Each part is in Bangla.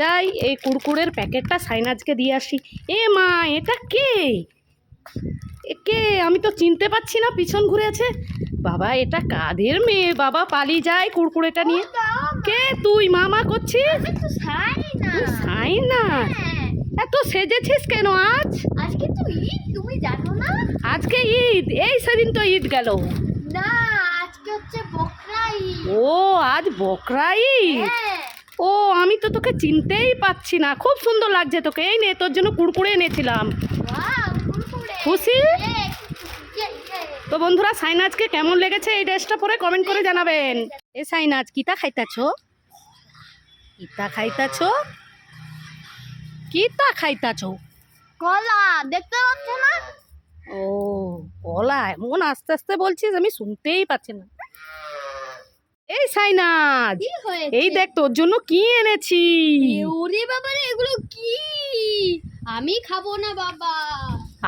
যাই এই কুরকুরের প্যাকেটটা সাইনাজকে দিয়ে আসি। এ মা এটা কে? কে? আমি তো চিনতে পারছি না পিছন ঘুরে আছে বাবা এটা কাদের মেয়ে? বাবা পালিয়ে যায় কুরকুরেটা নিয়ে। কে তুই? মামা করছিস? হ্যাঁ, এত সেজেছিস কেন আজ? আজকে তো ঈদ তুমি জানো না? আজকে ঈদ এই সেদিন তো ঈদ গেল। না আজকে হচ্ছে বকরা ঈদ। ও আজ বকরা ঈদ? হ্যাঁ। ও আমি তো তোকে চিনতেই পাচ্ছি না। খুব সুন্দর লাগছে তোকে। এই নে তোর জন্য কুড়কুড়ে এনেছিলাম। খুশি? তো বন্ধুরা সাইনাজকে কেমন লেগেছে এই ড্রেসটা পরে কমেন্ট করে জানাবেন। এ সাইনাজ কিতা খাইতাছ? কিতা খাইতাছ? কিতা খাইতাছ? কলা দেখতে পাচ্ছ না? ও কলা এমন আস্তে আস্তে বলছিস আমি শুনতেই পাচ্ছি না। এই সাইনাজ এই দেখ তোর জন্য কি এনেছি। ওরে বাবা এগুলো কি? আমি খাব না বাবা।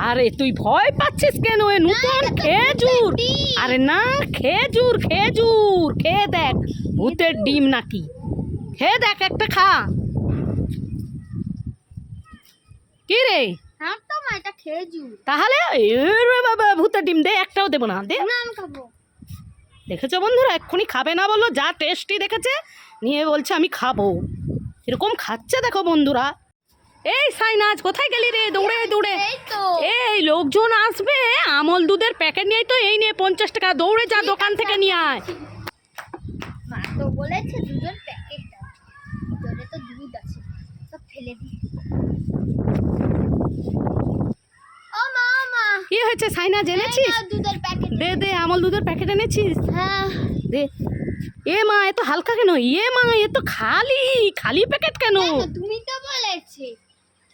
আরে তুই ভয় পাচ্ছিস কেন? এ নতুন খেজুর। আরে না খেজুর খেজুর। খেয়ে দেখ ভূতের ডিম নাকি। খেয়ে দেখ একটা খা। কি রে? তাহলে বাবা ভূতের ডিম দে একটাও দেবো না। দে। না আমি খাব। দেখেছ বন্ধুরা? এক্ষুনি খাবে না বলো যা টেস্টি দেখেছে নিয়ে বলছে আমি খাব। এরকম খাচ্ছে দেখো বন্ধুরা। এই সাইনাজ কোথায় গেলি রে? দৌড়ে দৌড়ে। এই লোকজন আসবে আমল দুধের প্যাকেট নিয়ে তো এই নিয়ে পঞ্চাশ টাকা। দৌড়ে যা দোকান থেকে নিয়ে আয়। মা তো বলেছে দুধের প্যাকেট ভিতরে তো দুধ আছে সব ফেলে দি ও মা ও মা কি হয়েছে? সাইনা জেনেছিস? দুধের প্যাকেট দে দে আমল দুধের প্যাকেট এনেছিস? হ্যাঁ। দে। এ মা এ তো হালকা কেন? এ মা এ তো খালি খালি প্যাকেট কেন? তুমি তো বলেছে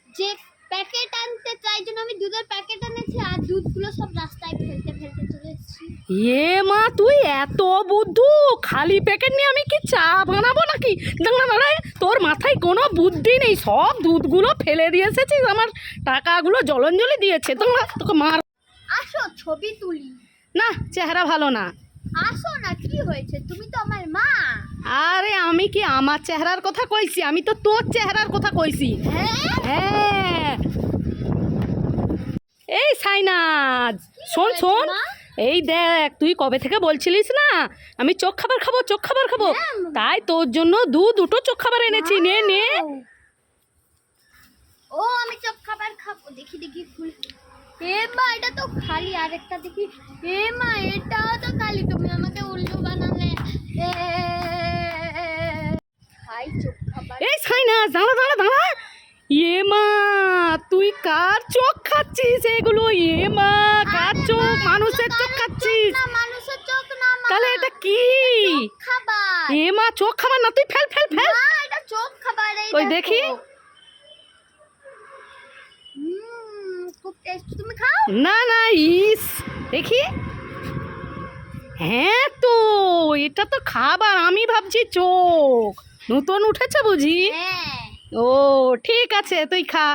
যে প্যাকেট আনতে তাই জন্য আমি দুধের প্যাকেট এনেছি আর দুধগুলো সব রাস্তায় ফেলতে ফেলতে চলে এসেছি। এ মা তুই এত বুদ্ধু! খালি প্যাকেট নিয়ে আমি কি চা বানাবো নাকি? দাঁড়া দাঁড়ায় তোর মাথায় কোনো বুদ্ধি নেই। সব দুধগুলো ফেলে দিয়ে এসেছিস। আমার টাকাগুলো জলঞ্জলি দিয়েছে। তোমরা তোকে মার ছবি তুলি। না চেহারা ভালো না। আসো না কি হয়েছে? তুমি তো আমার মা। আরে আমি কি আমার চেহারার কথা কইছি? আমি তো তোর চেহারার কথা কইছি। হ্যাঁ? হ্যাঁ। এই সাইনাজ শোন শোন। এই দেখ তুই কবে থেকে বলছিলিস না? আমি চোখ খাবার খাব চোখ খাবার খাব। তাই তোর জন্য দু দুটো চোখ খাবার এনেছি নে নে। ও আমি চোখ খাবার খাব। দেখি দেখি ফুল এ মা এটা তো খালি আরেকটা দেখি। এ মা এটাও তো খালি তুমি আমাকে উল্লু বানালে। এ, খাই চোখ খাবার। এই সাইনাজ দাঁড়া দাঁড়া দাঁড়া। ইয়ে মা তুই কার চোখ খাচ্ছিস এগুলো? ইয়ে মা কার চোখ? মানুষের চোখ খাচ্ছিস। মানুষের চোখ না তাহলে এটা কি? খাবার। এ মা চোখ খাবার না তুই ফেল ফেল ফেল। এটা চোখ খাবার ওই দেখো। দেখি। হুম খুব টেস্টি তুমি খাও? না না ইস দেখি। হ্যাঁ তো এটা তো খাবার আমি ভাবছি চোখ। নতুন উঠেছে বুঝি? হ্যাঁ। ও ঠিক আছে তুই খা।